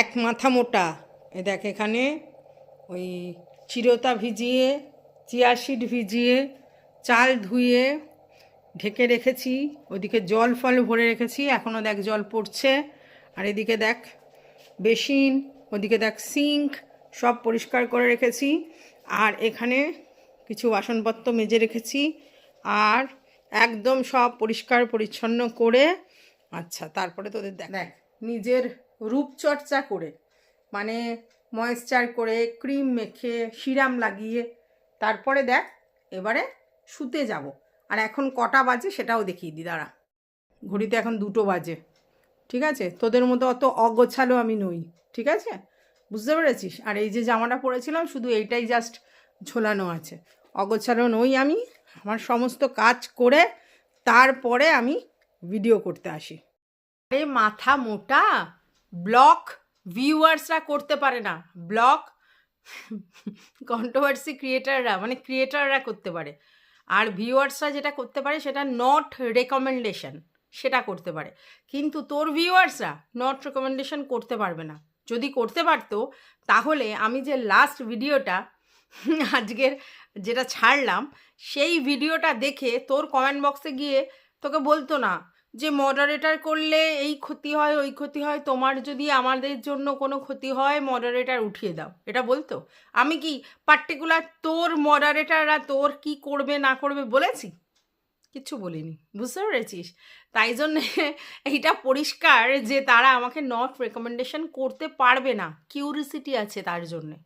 এক মাথা মোটা। এ দেখ এখানে ওই চিরতা ভিজিয়ে চিয়া সিড ভিজিয়ে চাল ধুয়ে ঢেকে রেখেছি। ওদিকে জল ফল ভরে রেখেছি। এখনও দেখ জল পড়ছে। আর এদিকে দেখ বেসিন ওদিকে দেখ সিঙ্ক সব পরিষ্কার করে রেখেছি। আর এখানে কিছু বাসনপত্র মেজে রেখেছি। আর একদম সব পরিষ্কার পরিচ্ছন্ন করে আচ্ছা তারপরে তোদের দেখ। নিজের রূপচর্চা করে মানে ময়েশ্চার করে ক্রিম মেখে, সিরাম লাগিয়ে, তারপরে দেখ, এবারে শুতে যাব। আর এখন কটা বাজে সেটাও দেখিয়ে দি, দাঁড়া। ঘড়িতে এখন দুটো বাজে, ঠিক আছে? তোদের মতো অত অগোছালো আমি নই, ঠিক আছে? বুঝতে পেরেছিস? আর এই যে জামাটা পরেছিলাম, শুধু এইটাই জাস্ট ঝোলানো আছে। অগোছালো নই আমি, আমার সমস্ত কাজ করে তারপরে আমি ভিডিও করতে আসি। আরে মাথা মোটা! ব্লক ভিউয়ার্সরা করতে পারে না। ব্লক কন্ট্রোভার্সি ক্রিয়েটাররা মানে ক্রিয়েটাররা করতে পারে। আর ভিউয়ার্সরা যেটা করতে পারে সেটা নট রেকমেন্ডেশন সেটা করতে পারে। কিন্তু তোর ভিউয়ার্সরা নট রেকমেন্ডেশন করতে পারবে না। যদি করতে পারতো, তাহলে আমি যে লাস্ট ভিডিওটা আজকের যেটা ছাড়লাম, সেই ভিডিওটা দেখে তোর কমেন্ট বক্সে গিয়ে তোকে বলতো না যে মডারেটার করলে এই ক্ষতি হয়, ওই ক্ষতি হয়, তোমার যদি আমাদের জন্য কোনো ক্ষতি হয় মডারেটার উঠিয়ে দাও। এটা বলতো? আমি কি পার্টিকুলার তোর মডারেটাররা তোর কি করবে, না করবে বলেছি? কিচ্ছু বলিনি। বুঝতে পেরেছিস? তাই জন্যে এইটা পরিষ্কার যে তারা আমাকে নট রেকমেন্ডেশন করতে পারবে না। কিউরিসিটি আছে তার জন্যে।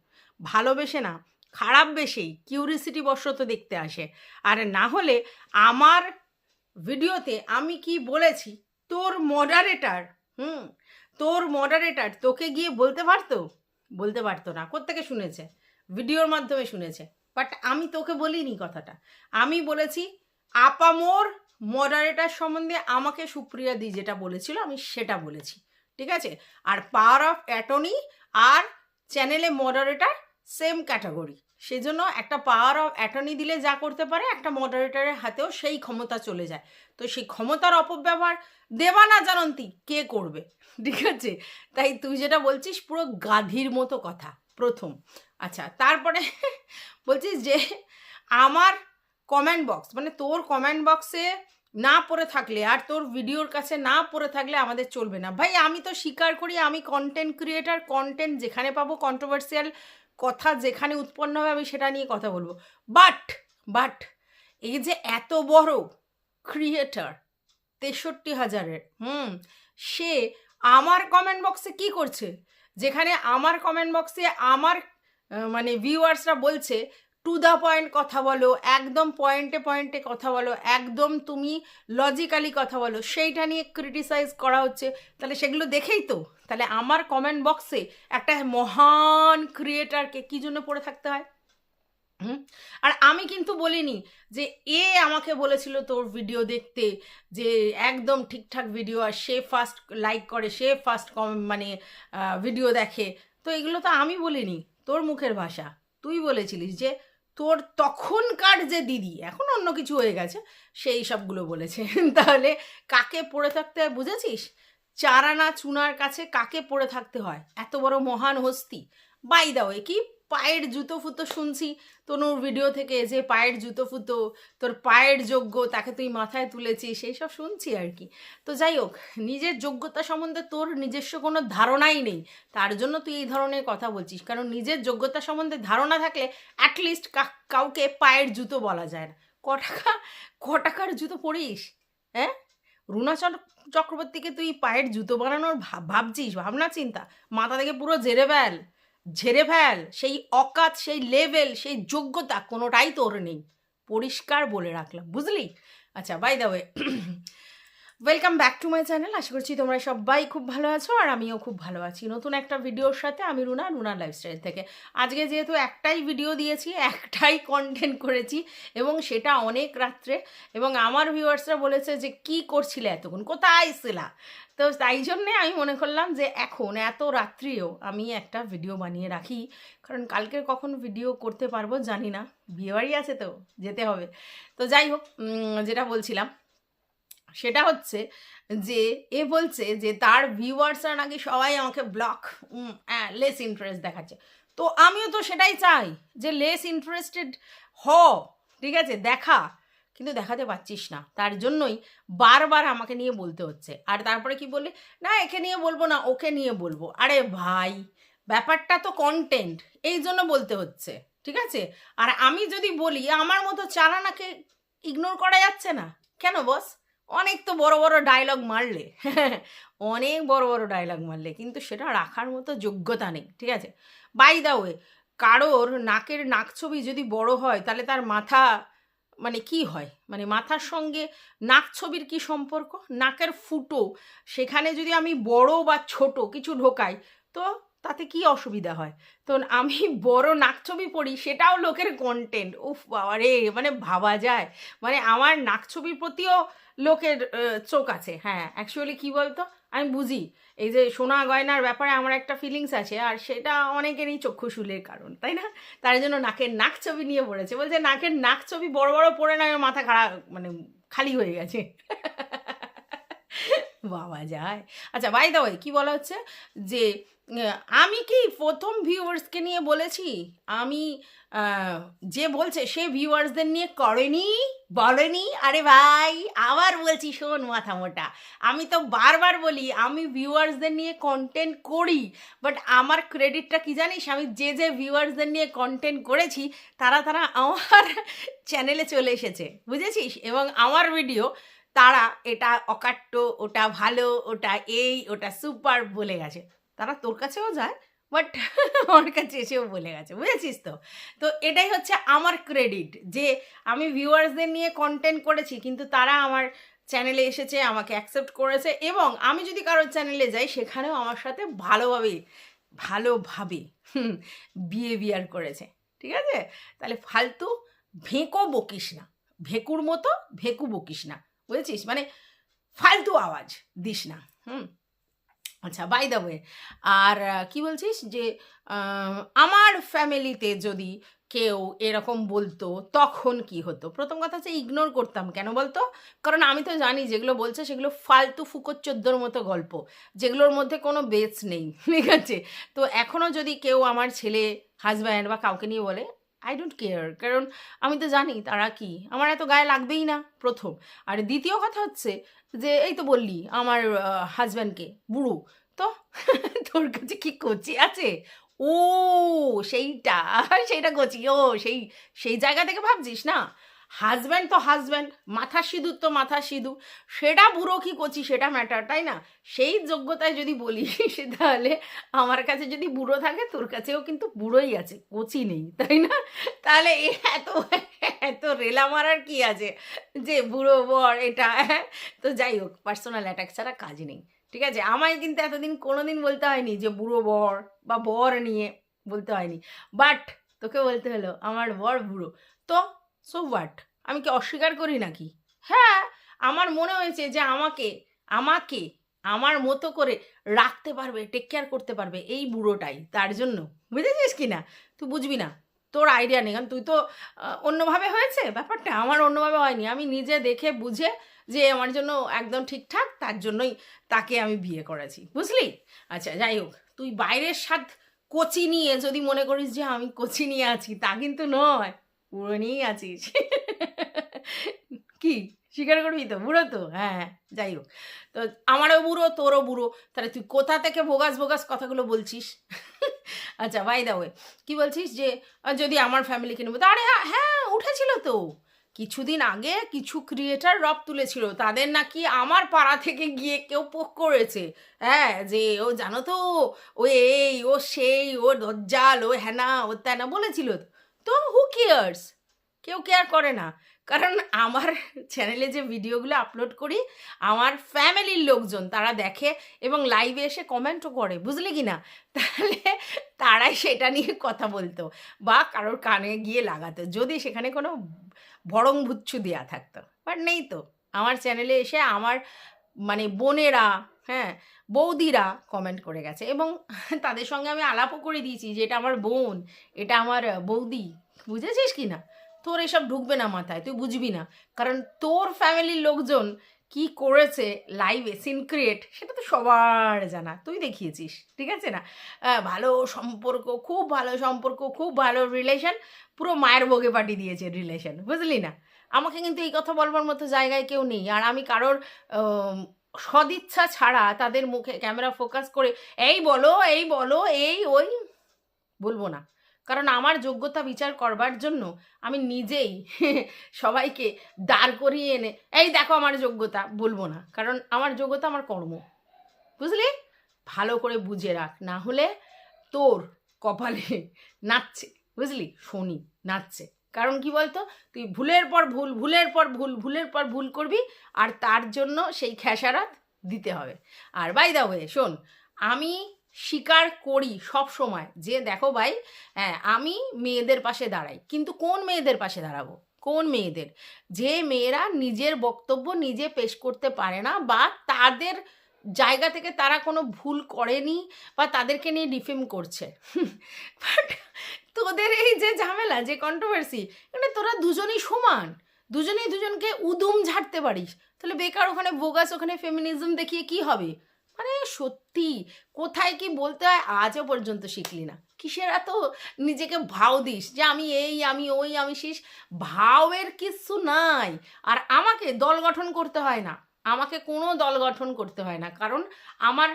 ভালোবেসে না, খারাপ বেশেই কিউরিসিটি বশত দেখতে আসে। আর না হলে আমার ভিডিওতে আমি কি বলেছি? তোর মডারেটার হুম, তোর মডারেটার তোকে গিয়ে বলতে পারতো? বলতে পারতো না, কোত্থেকে শুনেছে? ভিডিওর মাধ্যমে শুনেছে। বাট আমি তোকে বলিনি কথাটা। আমি বলেছি আপামোর মডারেটার সম্বন্ধে আমাকে সুপ্রিয়া দি যেটা বলেছিল, আমি সেটা বলেছি। ঠিক আছে? আর পাওয়ার অফ অ্যাটর্নি আর চ্যানেলে মডারেটার সেম ক্যাটাগরি সেই জন্য একটা পাওয়ার অফ অ্যাটর্নি দিলে যা করতে পারে, একটা মডারেটারের হাতেও সেই ক্ষমতা চলে যায়। তো সেই ক্ষমতার অপব্যবহার দেবা না জানন্তি, কে করবে? ঠিক আছে? তাই তুই যেটা বলছিস পুরো গাধির মতো কথা, প্রথম। আচ্ছা তারপরে বলছিস যে আমার কমেন্ট বক্স মানে তোর কমেন্ট বক্সে না পড়ে থাকলে আর তোর ভিডিওর কাছে না পড়ে থাকলে আমাদের চলবে না। ভাই, আমি তো স্বীকার করি, আমি কন্টেন্ট ক্রিয়েটার কন্টেন্ট যেখানে পাবো কন্ট্রোভার্সিয়াল কথা যেখানে উৎপন্ন হবে আমি সেটা নিয়ে কথা বলব। বাট বাট এই যে এত বড় ক্রিয়েটার তেষট্টি হাজারের, হুম, সে আমার কমেন্ট বক্সে কি করছে? যেখানে আমার কমেন্ট বক্সে আমার মানে ভিউয়ার্সরা বলছে টু দ্য পয়েন্ট কথা বলো, একদম পয়েন্টে পয়েন্টে কথা বলো, একদম তুমি লজিক্যালি কথা বলো, সেইটা নিয়ে ক্রিটিসাইজ করা হচ্ছে। তাহলে সেগুলো দেখেই তো, তাহলে আমার কমেন্ট বক্সে একটা মহান ক্রিয়েটারকে কী জন্য পড়ে থাকতে হয়? আর আমি কিন্তু বলিনি যে এ আমাকে বলেছিল তোর ভিডিও দেখতে, যে একদম ঠিকঠাক ভিডিও আর সে ফার্স্ট লাইক করে, সে ফার্স্ট কম মানে ভিডিও দেখে। তো এগুলো তো আমি বলিনি, তোর মুখের ভাষা। তুই বলেছিলিস যে তোর তখনকার যে দিদি, এখন অন্য কিছু হয়ে গেছে, সেই সবগুলো বলেছে। তাহলে কাকে পড়ে থাকতে হয় বুঝেছিস? চারানা চুনার কাছে কাকে পড়ে থাকতে হয়? এত বড় মহান হস্তি। বাই দাও এ কি পায়ের জুতো ফুতো শুনছি। তনুর ভিডিও থেকে যে পায়ের জুতো ফুতো, তোর পায়ের যোগ্য, তাকে তুই মাথায় তুলেছিস সেই সব শুনছি আর কি। তো যাই হোক, নিজের যোগ্যতা সম্বন্ধে তোর নিজস্ব কোনো ধারণাই নেই। তার জন্য তুই এই ধরনের কথা বলছিস। কারণ নিজের যোগ্যতা সম্বন্ধে ধারণা থাকলে অ্যাটলিস্ট কাউকে পায়ের জুতো বলা যায় না। ক টাকা, ক টাকার জুতো পরিস হ্যাঁ? রুনা চক- চক্রবর্তীকে তুই পায়ের জুতো বানানোর ভাব ভাবছিস, ভাবনা চিন্তা? মাথা থেকে পুরো জেরে ফেল। ঝেড়ে ফেল, সেই অকাত, সেই লেভেল সেই যোগ্যতা কোনোটাই তোর নেই। পরিষ্কার বলে রাখলাম, বুঝলি? আচ্ছা by the way welcome back to my channel আশা করছি তোমরা সবাই খুব ভালো আছো আর আমিও খুব ভালো আছি। নতুন একটা ভিডিওর সাথে আমি রুনা রুনা লাইফস্টাইল থেকে। আজকে যেহেতু একটাই ভিডিও দিয়েছি, একটাই কন্টেন্ট করেছি এবং সেটা অনেক রাত্রে। এবং আমার ভিউয়ার্সরা বলেছে যে, কি করছিলে এতক্ষণ? কোথায় ছিলা? তো তাই জন্যে আমি মনে করলাম যে, এখন এত রাত্রিও আমি একটা ভিডিও বানিয়ে রাখি। কারণ কালকে কখন ভিডিও করতে পারব জানি না। বিয়েবাড়ি আছে তো, যেতে হবে। তো যাই হোক যেটা বলছিলাম সেটা হচ্ছে যে, এ বলছে যে, তার ভিউয়ার্সরা নাকি সবাই আমাকে ব্লক হ্যাঁ লেস ইন্টারেস্ট দেখাচ্ছে। তো আমিও তো সেটাই চাই যে লেস ইন্টারেস্টেড হ, ঠিক আছে, দেখা। কিন্তু দেখাতে পারছিস না। তার জন্যই বারবার আমাকে নিয়ে বলতে হচ্ছে। আর তারপরে কি বললি? না, একে নিয়ে বলব না, ওকে নিয়ে বলব। আরে ভাই, ব্যাপারটা তো কন্টেন্ট এই জন্য বলতে হচ্ছে, ঠিক আছে? আর আমি যদি বলি, আমার মতো চালানাকে ইগনোর করা যাচ্ছে না। কেন বস অনেক তো বড় বড় ডায়লগ মারলে। অনেক বড় বড় ডায়লগ মারলে, কিন্তু সেটা রাখার মতো যোগ্যতা নেই, ঠিক আছে? বাই দা ওয়ে কারোর নাকের নাক ছবি যদি বড় হয়, তাহলে তার মাথা মানে কি হয়? মানে মাথার সঙ্গে নাক ছবির কি সম্পর্ক? নাকের ফুটো। সেখানে যদি আমি বড় বা ছোট কিছু ঢোকাই, তো তাতে কি অসুবিধা হয়? তো আমি বড় নাকছবি পড়ি, সেটাও লোকের কন্টেন্ট উফ বাবা রে মানে ভাবা যায়। মানে আমার নাকছবির প্রতিও লোকের চোখ আছে। হ্যাঁ অ্যাকচুয়ালি কি বলতো? আমি বুঝি। এই যে সোনা গয়নার ব্যাপারে আমার একটা ফিলিংস আছে, আর সেটা অনেকেরই চক্ষুশুলের কারণ, তাই না? তার জন্য নাকের নাক ছবি নিয়ে পড়েছে। বলছে নাকের নাক ছবি বড় বড় পড়ে না, মাথা খারাপ মানে খালি হয়ে গেছে। বাবা যায়। আচ্ছা বাই দা ওয়ে কী বলা হচ্ছে? যে আমি কি প্রথম ভিউয়ার্সকে নিয়ে বলেছি? আমি যে বলছে সে ভিউয়ার্সদের নিয়ে করেনি? বলেনি? আরে ভাই, আবার বলছি, শোন মাথা মোটা। আমি তো বারবার বলি, আমি ভিউয়ার্সদের নিয়ে কন্টেন্ট করি বাট আমার ক্রেডিটটা কি জানিস? আমি যে যে ভিউয়ার্সদের নিয়ে কন্টেন্ট করেছি, তারা তারা আমার চ্যানেলে চলে এসেছে। বুঝেছিস? এবং আমার ভিডিও তারা এটা অকাট্য, ওটা ভালো, ওটা এই, ওটা সুপার বলে গেছে। তারা তোর কাছেও যায়, বাট আমার কাছে এসেও বলে গেছে, বুঝেছিস তো? তো এটাই হচ্ছে আমার ক্রেডিট যে আমি ভিউয়ার্সদের নিয়ে কন্টেন্ট করেছি, কিন্তু তারা আমার চ্যানেলে এসেছে, আমাকে অ্যাকসেপ্ট করেছে এবং আমি যদি কারোর চ্যানেলে যাই, সেখানেও আমার সাথে ভালোভাবে ভালোভাবে বিহেভিয়ার করেছে, ঠিক আছে? তাহলে ফালতু ভেঁকো বকিস না, ভেকুর মতো ভেকু বকিস না। বুঝেছিস? মানে ফালতু আওয়াজ দিস না। হুম। আচ্ছা বাই দ্য ওয়ে আর কি বলছিস যে আমার ফ্যামিলিতে যদি কেউ এরকম বলতো, তখন কি হতো? প্রথম কথা হচ্ছে ইগনোর করতাম কেন বলতো? কারণ আমি তো জানি যেগুলো বলছে সেগুলো ফালতু ফুকোর চোদ্দোর মতো গল্প, যেগুলোর মধ্যে কোনো বেস নেই, ঠিক আছে? তো এখনও যদি কেউ আমার ছেলে হাজব্যান্ড বা কাউকে নিয়ে বলে আই ডোন্ট কেয়ার কারণ আমি তো জানি তারা কি। আমার এত গায়ে লাগবেই না, প্রথম। আর দ্বিতীয় কথা হচ্ছে যে, এই তো বললি আমার হাজব্যান্ডকে বুড়ো। তো তোর কাছে কি করছি আছে? ও, সেইটা সেইটা করছি ও, সেই সেই জায়গা থেকে ভাবছিস না? হাজব্যান্ড তো হাজব্যান্ড, মাথা সিঁদুর তো মাথা সিঁদুর। সেটা বুড়ো কি কচি, সেটা ম্যাটার তাই না? সেই যোগ্যতায় যদি বলি তাহলে আমার কাছে যদি বুড়ো থাকে, তোর কাছেও কিন্তু বুড়োই আছে, কচি নেই, তাই না? তাহলে এত এত রেলা মারার কি আছে যে বুড়ো, বর, এটা হ্যাঁ? তো যাই হোক পার্সোনাল অ্যাটাক ছাড়া কাজ নেই, ঠিক আছে? আমায় কিন্তু এতদিন কোনো দিন বলতে হয়নি যে বুড়ো, বর বা বর নিয়ে বলতে হয়নি। বাট তোকে বলতে হলো, আমার বর বুড়ো। তো সো হোয়াট আমি কি অস্বীকার করি নাকি? হ্যাঁ আমার মনে হয়েছে যে আমাকে আমাকে, আমার মতো করে রাখতে পারবে টেক কেয়ার করতে পারবে এই বুড়োটাই, তার জন্য। বুঝেছিস কি না? তুই বুঝবি না। তোর আইডিয়া নেই। কারণ তুই তো অন্যভাবে হয়েছে। ব্যাপারটা আমার অন্যভাবে হয়নি। আমি নিজে দেখে বুঝে যে আমার জন্য একদম ঠিকঠাক, তার জন্যই তাকে আমি বিয়ে করেছি। বুঝলি? আচ্ছা যাই হোক। তুই বাইরের স্বাদ কোচি নিয়ে যদি মনে করিস যে আমি কোচি নিয়ে আছি, তা কিন্তু নয়। পুরো নিয়েই আছিস। কি? স্বীকার করবি তো? বুড়ো তো? হ্যাঁ হ্যাঁ যাই হোক। তো আমারও বুড়ো তোরও বুড়ো। তাহলে তুই কোথা থেকে ভোগাস ভোগাস কথাগুলো বলছিস? আচ্ছা বাই দা ওয়ে কি বলছিস যে যদি আমার ফ্যামিলিকে নেব? আরে হ্যাঁ, হ্যাঁ উঠেছিল তো। কিছুদিন আগে কিছু ক্রিয়েটার রব তুলেছিল। তাদের নাকি আমার পাড়া থেকে গিয়ে কেউ পোক করেছে। হ্যাঁ যে ও জানো তো ও এই ও সেই ও দজ্জাল ও হ্যানা ও ত্যানা বলেছিল তো। তো হু কেয়ার্স কেউ কেয়ার করে না। কারণ আমার চ্যানেলে যে ভিডিওগুলো আপলোড করি, আমার ফ্যামিলির লোকজন তারা দেখে এবং লাইভে এসে কমেন্টও করে, বুঝলি কি না তাহলে তারাই সেটা নিয়ে কথা বলতো বা কারোর কানে গিয়ে লাগাতো, যদি সেখানে কোনো ভরং ভুচ্ছু দেওয়া থাকতো। বাট নেই তো। আমার চ্যানেলে এসে আমার মানে বোনেরা হ্যাঁ বৌদিরা কমেন্ট করে গেছে এবং তাদের সঙ্গে আমি আলাপও করে দিয়েছি যে এটা আমার বোন, এটা আমার বৌদি, বুঝেছিস কি না? তোর এসব ঢুকবে না মাথায়, তুই বুঝবি না। কারণ তোর ফ্যামিলির লোকজন কি করেছে লাইভে সিন ক্রিয়েট সেটা তো সবার জানা, তুই দেখিয়েছিস, ঠিক আছে না? ভালো সম্পর্ক, খুব ভালো সম্পর্ক, খুব ভালো রিলেশন পুরো মায়ের বগে পাঠিয়ে দিয়েছে রিলেশন বুঝলি না? আমাকে কিন্তু এই কথা বলবার মতো জায়গায় কেউ নেই। আর আমি কারোর সদিচ্ছা ছাড়া তাদের মুখে ক্যামেরা ফোকাস করে, এই বলো এই বলো, এই, ওই বলব না। কারণ আমার যোগ্যতা বিচার করবার জন্য আমি নিজেই সবাইকে দাঁড় করিয়ে এনে, এই দেখো আমার যোগ্যতা বলব না। কারণ আমার যোগ্যতা আমার কর্ম। বুঝলি? ভালো করে বুঝে রাখ। না হলে তোর কপালে নাচছে। বুঝলি? শনি, নাচছে। কারণ কি বলতো? তুই ভুলের পর ভুল, ভুলের পর ভুল, ভুলের পর ভুল করবি আর তার জন্য সেই খেসারাত দিতে হবে। আর বাই দা ওয়ে শোন, আমি স্বীকার করি সব সময় যে দেখো ভাই হ্যাঁ আমি মেয়েদের পাশে দাঁড়াই। কিন্তু কোন মেয়েদের পাশে দাঁড়াবো? কোন মেয়েদের? যে মেয়েরা নিজের বক্তব্য নিজে পেশ করতে পারে না বা তাদের জায়গা থেকে তারা কোনো ভুল করেনি বা তাদেরকে নিয়ে ডিফেম করছে। তোদের এই যে ঝামেলা, যে কন্ট্রোভার্সি মানে তোরা দুজনই সমান, দুজনেই দুজনকে উদুম ঝাড়তে পারিস। তাহলে বেকার ওখানে বোগাস ওখানে ফেমিনিজম দেখিয়ে কি হবে? মানে সত্যি, কোথায় কি বলতে হয় আজও পর্যন্ত শিখলি না। কিসের এত নিজেকে ভাও দিস যে আমি এই, আমি ওই, আমি শেষ? ভাওয়ের কিছু নাই। আর আমাকে দল গঠন করতে হয় না। আমাকে কোনো দল গঠন করতে হয় না। কারণ আমার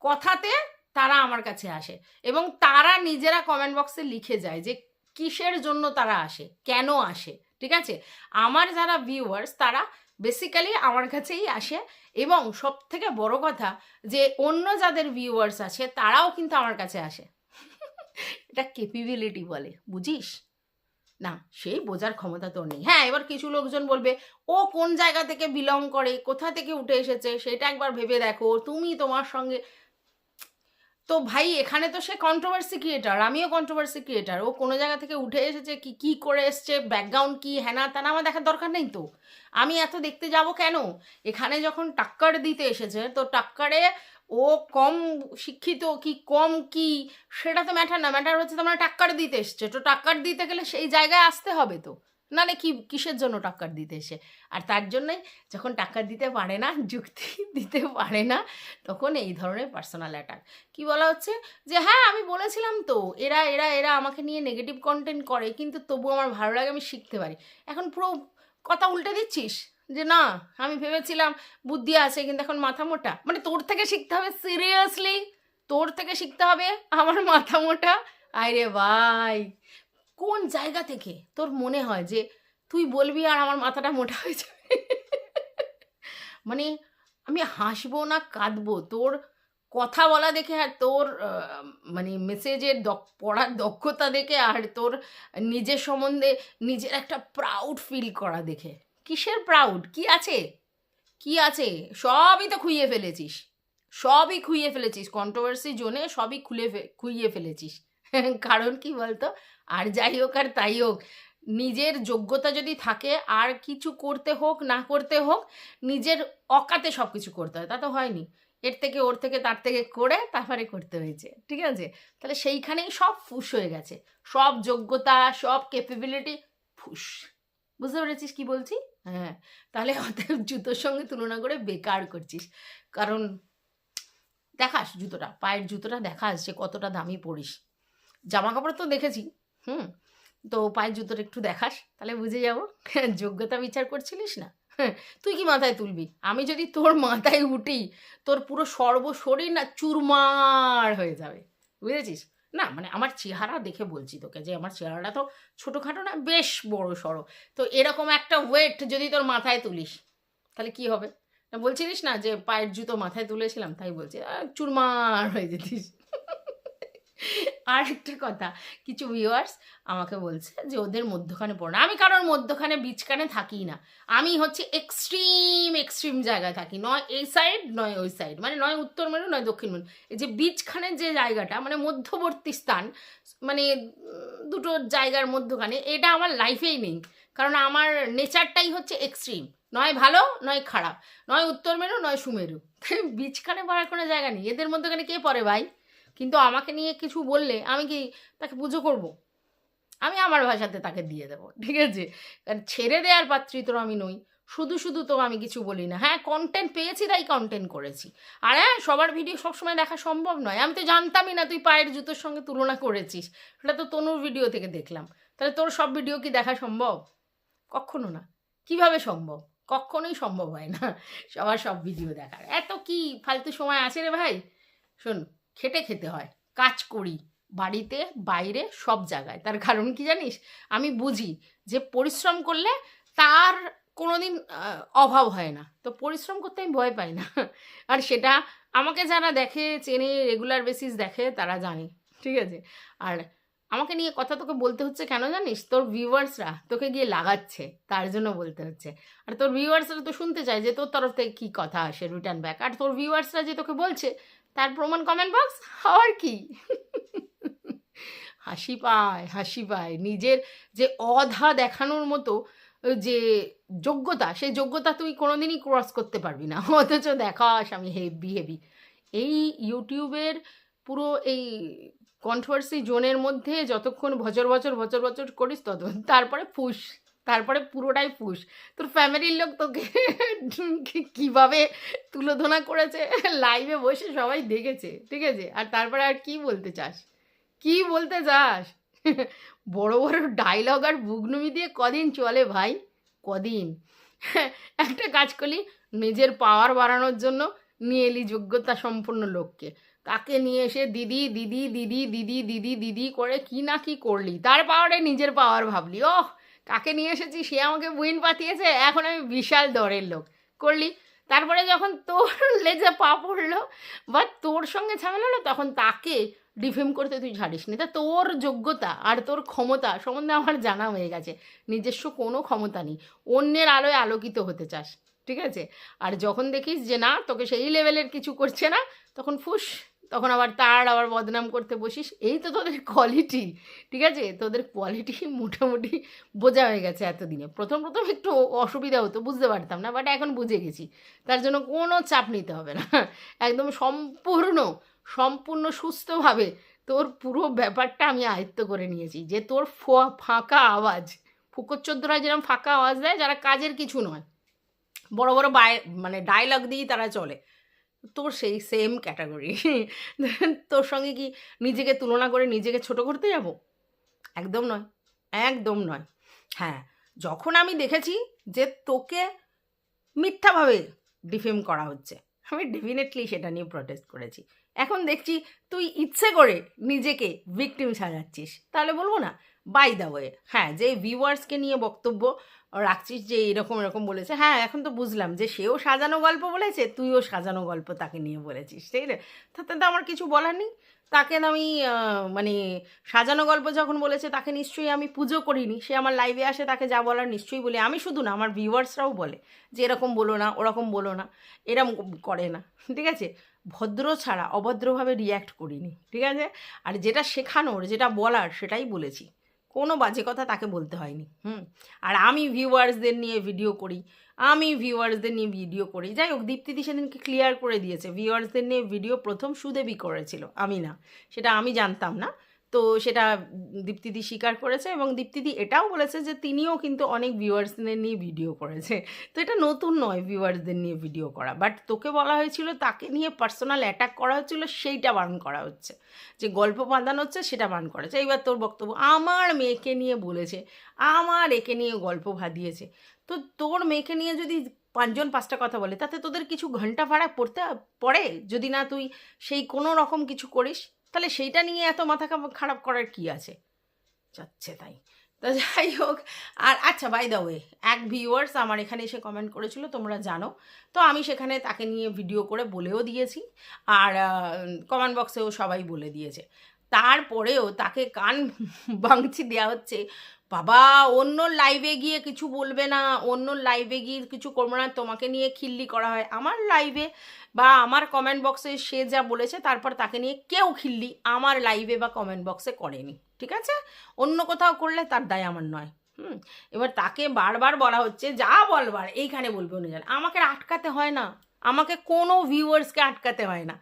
কথাতে তারা আমার কাছে আসে এবং তারা নিজেরা কমেন্ট বক্সে লিখে যায় যে কিসের জন্য তারা আসে, কেন আসে, ঠিক আছে? আমার যারা ভিউয়ার্স তারা বেসিক্যালি আমার কাছেই আসে এবং সব থেকে বড় কথা যে অন্য যাদের ভিউয়ার্স আছে তারাও কিন্তু আমার কাছে আসে। এটা কেপিবিলিটি বলে, বুঝিস? না, সেই বোঝার ক্ষমতা তো নেই। হ্যাঁ এবার কিছু লোকজন বলবে, ও কোন জায়গা থেকে বিলং করে? কোথা থেকে উঠে এসেছে? সেটা একবার ভেবে দেখো। তুমি তোমার সঙ্গে তো ভাই, এখানে তো সে কন্ট্রোভার্সি ক্রিয়েটার আমিও কন্ট্রোভার্সি ক্রিয়েটার ও কোনো জায়গা থেকে উঠে এসেছে কি কি করে এসছে ব্যাকগ্রাউন্ড কি হ্যানা ত্যানা আমার দেখার দরকার নেই তো। আমি এত দেখতে যাব কেন? এখানে যখন টাক্কার দিতে এসেছে, তো টাক্কারে ও কম শিক্ষিত কি, কম কি, সেটা তো ম্যাটার না। ম্যাটার হচ্ছে তোমরা টাক্কার দিতে এসছে। তো টাক্কার দিতে গেলে সেই জায়গায় আসতে হবে তো। নালে কি, কিসের জন্য টাক্কার দিতে এসে? আর তার জন্যই যখন টাক্কার দিতে পারে না, যুক্তি দিতে পারে না, তখন এই ধরনের পার্সোনাল অ্যাটাক কি বলা হচ্ছে? যে হ্যাঁ আমি বলেছিলাম তো, এরা এরা এরা আমাকে নিয়ে নেগেটিভ কন্টেন্ট করে, কিন্তু তবু আমার ভালো লাগে, আমি শিখতে পারি। এখন পুরো কথা উল্টে দিচ্ছিস? যে না, আমি ভেবেছিলাম বুদ্ধি আছে, কিন্তু এখন মাথা মোটা। মানে তোর থেকে শিখতে হবে সিরিয়াসলি তোর থেকে শিখতে হবে আমার মাথা মোটা? আরে ভাই কোন জায়গা থেকে তোর মনে হয় যে তুই বলবি আর আমার মাথাটা মোটা হয়ে যাবে? মানে আমি হাসবো না কাঁদবো, তোর কথা বলা দেখে আর তোর মানে মেসেজের পড়ার দক্ষতা দেখে আর তোর নিজের সম্বন্ধে নিজের একটা প্রাউড ফিল করা দেখে। কিসের প্রাউড কি আছে? কি আছে? সবই তো খুইয়ে ফেলেছিস। সবই খুইয়ে ফেলেছিস। কন্ট্রোভার্সি জোনে সবই খুলে খুইয়ে ফেলেছিস। কারণ কি বলতো? আর যাই হোক আর তাই হোক, নিজের যোগ্যতা যদি থাকে, আর কিছু করতে হোক, না করতে হোক, নিজের অকাতে সব কিছু করতে হয়। তা তো হয়নি। এর থেকে, ওর থেকে, তার থেকে করে তারপরে করতে হয়েছে। ঠিক আছে? তাহলে সেইখানেই সব ফুস হয়ে গেছে। সব যোগ্যতা, সব ক্যাপেবিলিটি ফুস। বুঝতে পেরেছিস কি বলছি? হ্যাঁ। তাহলে অতএব জুতোর সঙ্গে তুলনা করে বেকার করছিস। কারণ দেখাস জুতোটা, পায়ের জুতোটা দেখাস যে কতটা দামি পড়িস জামা কাপড় তো দেখেছি হুম তো পায়ের জুতোটা একটু দেখাস তাহলে বুঝে যাব। যোগ্যতা বিচার করছিলিস না? হ্যাঁ, তুই কি মাথায় তুলবি? আমি যদি তোর মাথায় উঠি তোর পুরো সর্বশরীর না চুরমার হয়ে যাবে। বুঝেছিস? না মানে আমার চেহারা দেখে বলছি তোকে যে আমার চেহারাটা তো ছোটোখাটো না বেশ বড় সড়ো। তো এরকম একটা ওয়েট যদি তোর মাথায় তুলিস তাহলে কি হবে? না বলছিলিস না যে পায়ের জুতো মাথায় তুলেছিলাম তাই বলছি চুরমার হয়ে যেতিস। আর একটা কথা, কিছু ভিউয়ার্স আমাকে বলছে যে ওদের মধ্যখানে পড়ো না। আমি কারোর মধ্যখানে বিচখানে থাকি না। আমি হচ্ছে এক্সট্রিম এক্সট্রিম জায়গায় থাকি। নয় এই সাইড নয় ওই সাইড মানে নয় উত্তর মেরু নয় দক্ষিণ মেরু এই যে বিচখানের যে জায়গাটা মানে মধ্যবর্তী স্থান মানে দুটো জায়গার মধ্যখানে, এটা আমার লাইফেই নেই। কারণ আমার নেচারটাই হচ্ছে এক্সট্রিম নয় ভালো, নয় খারাপ। নয় উত্তর মেরু, নয় সুমেরু। তাই বিচখানে পড়ার কোনো জায়গা নেই। এদের মধ্যখানে কে পড়ে ভাই? কিন্তু আমাকে নিয়ে কিছু বললে আমি কি তাকে পুজো করব? আমি আমার ভাষাতে তাকে দিয়ে দেবো, ঠিক আছে? কারণ ছেড়ে দেওয়ার পাত্রী তো আমি নই, শুধু শুধু তো আমি কিছু বলি না। হ্যাঁ কন্টেন্ট পেয়েছি তাই কন্টেন্ট করেছি। আর হ্যাঁ সবার ভিডিও সবসময় দেখা সম্ভব নয়। আমি তো জানতামই না তুই পায়ের জুতোর সঙ্গে তুলনা করেছিস। সেটা তো তনুর ভিডিও থেকে দেখলাম। তাহলে তোর সব ভিডিও কি দেখা সম্ভব? কখনো না। কীভাবে সম্ভব? কখনোই সম্ভব হয় না সবার সব ভিডিও দেখার। এত কি ফালতু সময় আছে রে ভাই? শোন খেটে খেতে হয়। কাজ করি বাড়িতে বাইরে সব জায়গায়। তার কারণ কি জানিস? আমি বুঝি যে পরিশ্রম করলে তার কোনোদিন আহ, অভাব হয় না। তো পরিশ্রম করতে আমি ভয় পাই না। আর সেটা আমাকে যারা দেখে চেনে রেগুলার বেসিস দেখে তারা জানে। ঠিক আছে? আর আমাকে নিয়ে কথা তোকে বলতে হচ্ছে কেন জানিস? তোর ভিউয়ার্সরা তোকে গিয়ে লাগাচ্ছে তার জন্য বলতে হচ্ছে। আর তোর ভিউয়ার্সরা তো শুনতে চায় যে তোর তরফ থেকে কী কথা আসে রিটার্ন ব্যাক আর তোর ভিউয়ার্সরা যে তোকে বলছে তার প্রমাণ কমেন্ট বক্স হওয়ার কি? হাসি পায় হাসি পায়। নিজের যে অধা দেখানোর মতো যে যোগ্যতা, সেই যোগ্যতা তুই কোনোদিনই ক্রস করতে পারবি না। অথচ দেখাস আমি হেভি হেভি এই ইউটিউবের পুরো এই কন্ট্রোভার্সি জোনের মধ্যে যতক্ষণ বছর বছর বছর বছর করিস, তত তারপরে ফুস। তারপরে পুরোটাই পুষ। তোর ফ্যামিলির লোক তোকে কীভাবে তুলোধনা করেছে? লাইভে বসে সবাই দেখেছে, ঠিক আছে? আর তারপরে আর কি বলতে চাস? কি বলতে চাস? বড় বড় ডায়লগ আর বুগনুমি দিয়ে কদিন চলে ভাই? কদিন? একটা কাজ করলি, নিজের পাওয়ার বাড়ানোর জন্য নিয়ে এলি যোগ্যতা সম্পন্ন লোককে। তাকে নিয়ে এসে দিদি দিদি দিদি দিদি দিদি দিদি করে কি না কি করলি? তার পাওয়ারে নিজের পাওয়ার ভাবলি। ও কাকে নিয়ে এসেছি, সে আমাকে উইন পাঠিয়েছে এখন আমি বিশাল দরের লোক। করলি? তারপরে যখন তোর লেজে পা পড়ল, বা তোর সঙ্গে ঝামেলা হলো, তখন তাকে ডিফেম করতে তুই ছাড়িস নি। তা তোর যোগ্যতা আর তোর ক্ষমতা সম্বন্ধে আমার জানা হয়ে গেছে। নিজস্ব কোনো ক্ষমতা নেই। অন্যের আলোয় আলোকিত হতে চাস, ঠিক আছে? আর যখন দেখিস যে না, তোকে সেই লেভেলের কিছু করছে না, তখন ফুস। তখন আবার তার আবার বদনাম করতে বসিস। এই তো তোদের কোয়ালিটি ঠিক আছে? তোদের কোয়ালিটি মোটামুটি বোঝা হয়ে গেছে এতদিনে। প্রথম প্রথম একটু অসুবিধা হতো, বুঝতে পারতাম না বাট এখন বুঝে গেছি। তার জন্য কোনো চাপ নিতে হবে না। একদম সম্পূর্ণ সম্পূর্ণ সুস্থভাবে তোর পুরো ব্যাপারটা আমি আয়ত্ত করে নিয়েছি। যে তোর ফাঁকা আওয়াজ, ফুকর চোদ্দরা যেরকম ফাঁকা আওয়াজ দেয়, যারা কাজের কিছু নয়। বড় বড় বাই মানে ডায়লগ দিয়েই তারা চলে। তোর সেই সেম ক্যাটাগরি তোর সঙ্গে কি নিজেকে তুলনা করে নিজেকে ছোট করতে যাব? একদম নয় একদম নয়। হ্যাঁ যখন আমি দেখেছি যে তোকে মিথ্যাভাবে ডিফেম করা হচ্ছে, আমি ডেফিনেটলি সেটা নিয়ে প্রটেস্ট করেছি। এখন দেখছি তুই ইচ্ছে করে নিজেকে ভিকটিম সাজাচ্ছিস। তাহলে বলব না বাই দ্য ওয়ে হ্যাঁ যে ভিউয়ার্সকে নিয়ে বক্তব্য রাখছিস যে এরকম এরকম বলেছে। হ্যাঁ এখন তো বুঝলাম যে সেও সাজানো গল্প বলেছে, তুইও সাজানো গল্প তাকে নিয়ে বলেছিস ঠিক আছে তাতে তো আমার কিছু বলার নেই। তাকে আমি মানে সাজানো গল্প যখন বলেছে তাকে নিশ্চয়ই আমি পুজো করিনি। সে আমার লাইভে আসে, তাকে যা বলার নিশ্চয়ই বলি। আমি শুধু না, আমার ভিউয়ার্সরাও বলে যে এরকম বলো না, ওরকম বলো না, এরম করে না, ঠিক আছে? ভদ্র ছাড়া অভদ্রভাবে রিয়্যাক্ট করিনি, ঠিক আছে? আর যেটা শেখানোর, যেটা বলার সেটাই বলেছি। কোনো বাজে কথা তাকে বলতে হয়নি, হুম? আর আমি ভিউয়ার্সদের নিয়ে ভিডিও করি, আমি ভিউয়ার্সদের নিয়ে ভিডিও করি। যাই হোক, দীপ্তিদি সেদিনকে ক্লিয়ার করে দিয়েছে, ভিউয়ার্সদের নিয়ে ভিডিও প্রথম সুদেবী করেছিল, আমি না। সেটা আমি জানতাম না। তো সেটা দীপ্তিদি স্বীকার করেছে এবং দীপ্তিদি এটাও বলেছে যে তিনিও কিন্তু অনেক ভিউয়ার্সদের নিয়ে ভিডিও করেছে। তো এটা নতুন নয় ভিউয়ার্সদের নিয়ে ভিডিও করা। বাট তোকে বলা হয়েছিল, তাকে নিয়ে পার্সোনাল অ্যাটাক করা হচ্ছিল, সেইটা বারণ করা হচ্ছে। যে গল্প বাঁধানো হচ্ছে, সেটা বারণ করেছে এইবার তোর বক্তব্য, আমার মেয়েকে নিয়ে বলেছে, আমার একে নিয়ে গল্প ভাদিয়েছে তো তোর মেয়েকে নিয়ে যদি পাঁচজন পাঁচটা কথা বলে, তাতে তোদের কিছু ঘণ্টা ভাড়া পড়তে, পড়ে? যদি না তুই সেই কোনো রকম কিছু করিস? তাহলে সেইটা নিয়ে এত মাথা খারাপ- করার কি আছে? যাচ্ছে তাই। তো যাই হোক, আর আচ্ছা বাই দ্য ওয়ে এক ভিউয়ার্স আমার এখানে এসে কমেন্ট করেছিল, তোমরা জানো। তো আমি সেখানে তাকে নিয়ে ভিডিও করে বলেও দিয়েছি, আর কমেন্ট বক্সেও সবাই বলে দিয়েছে। তারপরেও তাকে কান বাংচি দেওয়া হচ্ছে, বাবা, অন্য লাইভে গিয়ে কিছু বলবে না, অন্য লাইভে গিয়ে কিছু করবে না, তোমাকে নিয়ে খিল্লি করা হয়। আমার লাইভে বা আমার কমেন্ট বক্সে সে যা বলেছে, তারপর তাকে নিয়ে কেউ খিল্লি আমার লাইভে বা কমেন্ট বক্সে করেনি, ঠিক আছে? অন্য কোথাও করলে তার দায় আমার নয়, হুম? এবার তাকে বারবার বলা হচ্ছে, যা বলবার, এইখানে বলবে অনুযায়ী আমাকে আটকাতে হয় না, আমাকে কোনো ভিউয়ার্সকে আটকাতে হয় না।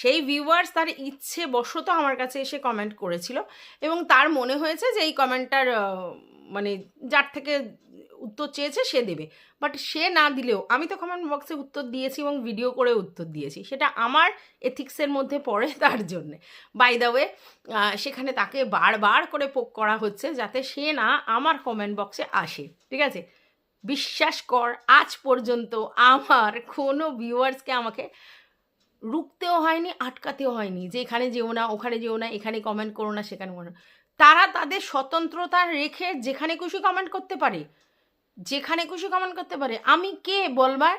সেই ভিউয়ার্স তার ইচ্ছে বশত আমার কাছে এসে কমেন্ট করেছিল এবং তার মনে হয়েছে যে এই কমেন্টটার মানে যার থেকে উত্তর চেয়েছে সে দেবে। বাট সে না দিলেও আমি তো কমেন্ট বক্সে উত্তর দিয়েছি এবং ভিডিও করে উত্তর দিয়েছি। সেটা আমার এথিক্সের মধ্যে পড়ে তার জন্যে। বাই দ্য ওয়ে সেখানে তাকে বারবার করে পোক করা হচ্ছে যাতে সে না আমার কমেন্ট বক্সে আসে। ঠিক আছে? বিশ্বাস কর, আজ পর্যন্ত আমার কোনো ভিউয়ার্সকে আমাকে রুখতেও হয়নি, আটকাতেও হয়নি। যে এখানে যেও না, ওখানে যেও না, এখানে কমেন্ট করো না, সেখানে করো না। তারা তাদের স্বতন্ত্রতা রেখে যেখানে খুশি কমেন্ট করতে পারে। যেখানে খুশি কমেন্ট করতে পারে। আমি কে বলবার?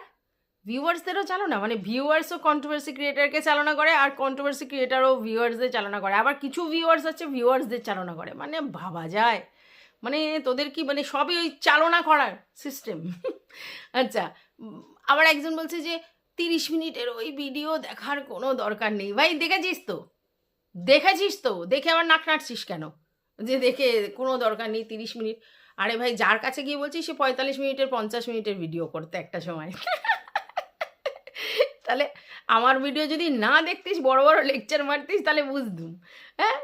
ভিউয়ার্সদেরও চালনা মানে ভিউয়ার্সও কন্ট্রোভার্সি ক্রিয়েটারকে চালনা করে আর কন্ট্রোভার্সি ক্রিয়েটারও ভিউয়ার্সদের চালনা করে। আবার কিছু ভিউয়ার্স আছে ভিউয়ার্সদের চালনা করে। মানে ভাবা যায়। মানে তোদের কি মানে সবই ওই চালনা করার সিস্টেম আচ্ছা আবার একজন বলছে যে, তিরিশ মিনিটের ওই ভিডিও দেখার কোনো দরকার নেই। ভাই, দেখেছিস তো? দেখেছিস তো? দেখে আবার নাক নাটছিস কেন? যে দেখে কোনো দরকার নেই তিরিশ মিনিট। আরে ভাই, যার কাছে গিয়ে বলছিস সে পঁয়তাল্লিশ মিনিটের, পঞ্চাশ মিনিটের ভিডিও করতে একটা সময়। তাহলে আমার ভিডিও যদি না দেখতিস, বড় বড় লেকচার মারতিস, তাহলে বুঝতুম হ্যাঁ?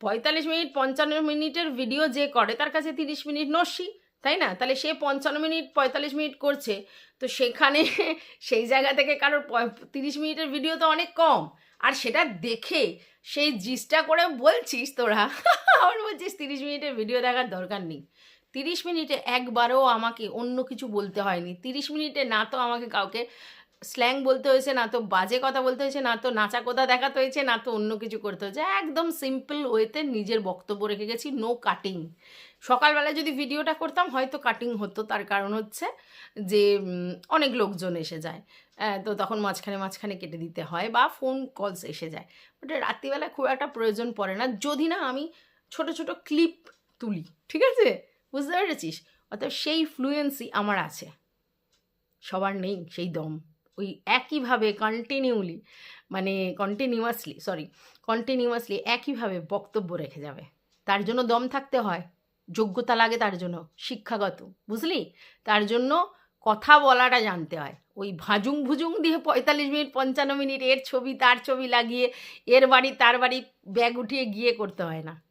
পঁয়তাল্লিশ মিনিট, পঞ্চান্ন মিনিটের ভিডিও যে করে, তার কাছে তিরিশ মিনিট নস্যি, তাই না? তাহলে সে পঞ্চান্ন মিনিট, পঁয়তাল্লিশ মিনিট করছে। তো সেখানে সেই জায়গা থেকে কারোর তিরিশ মিনিটের ভিডিও তো অনেক কম। আর সেটা দেখে সেই জিসটা করে বলছিস তোরা? আমার বলছিস তিরিশ মিনিটের ভিডিও দেখার দরকার নেই। তিরিশ মিনিটে একবারও আমাকে অন্য কিছু বলতে হয়নি। তিরিশ মিনিটে না তো আমাকে কাউকে স্ল্যাং বলতে হয়েছে, না তো বাজে কথা বলতে হয়েছে, না তো নাচা কথা দেখাতে হয়েছে, না তো অন্য কিছু করতে হয়েছে। একদম সিম্পল ওয়েতে নিজের বক্তব্য রেখে গেছি নো কাটিং সকালবেলা যদি ভিডিওটা করতাম, হয়তো কাটিং হতো। তার কারণ হচ্ছে যে অনেক লোকজন এসে যায়। তো তখন মাঝখানে মাঝখানে কেটে দিতে হয় বা ফোন কলস এসে যায়। বাট রাত্রিবেলা খুব একটা প্রয়োজন পড়ে না। যদি না, আমি ছোট ছোট ক্লিপ তুলি, ঠিক আছে? বুঝতে পেরেছিস? অর্থাৎ সেই ফ্লুয়েন্সি আমার আছে। সবার নেই সেই দম। ওই একইভাবে কন্টিনিউলি মানে কন্টিনিউয়াসলি সরি কন্টিনিউয়াসলি একইভাবে বক্তব্য রেখে যাবে। তার জন্য দম থাকতে হয়। যোগ্যতা লাগে তার জন্য, শিক্ষাগত, বুঝলি? তার জন্য কথা বলাটা জানতে হয়। ওই ভাজুং ভুজুং দিয়ে পঁয়তাল্লিশ মিনিট, পঞ্চান্ন মিনিট, এর ছবি, তার ছবি লাগিয়ে, এর বাড়ি, তার বাড়ি ব্যাগ উঠিয়ে গিয়ে করতে হয় না।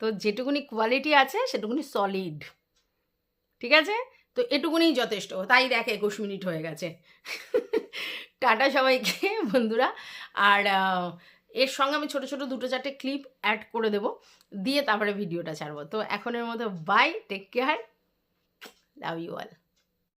তো যেটুকুনি কোয়ালিটি আছে, সেটুকুনি সলিড ঠিক আছে? তো এটুকুনি যথেষ্ট। তাই দেখ একুশ মিনিট হয়ে গেছে। টাটা সবাইকে, বন্ধুরা। আর এর সঙ্গে আমি ছোট ছোট দুটো চারটে ক্লিপ অ্যাড করে দেব। দিয়ে তারপরে ভিডিওটা ছাড়বো। তো এখনের মতো bye take care love you all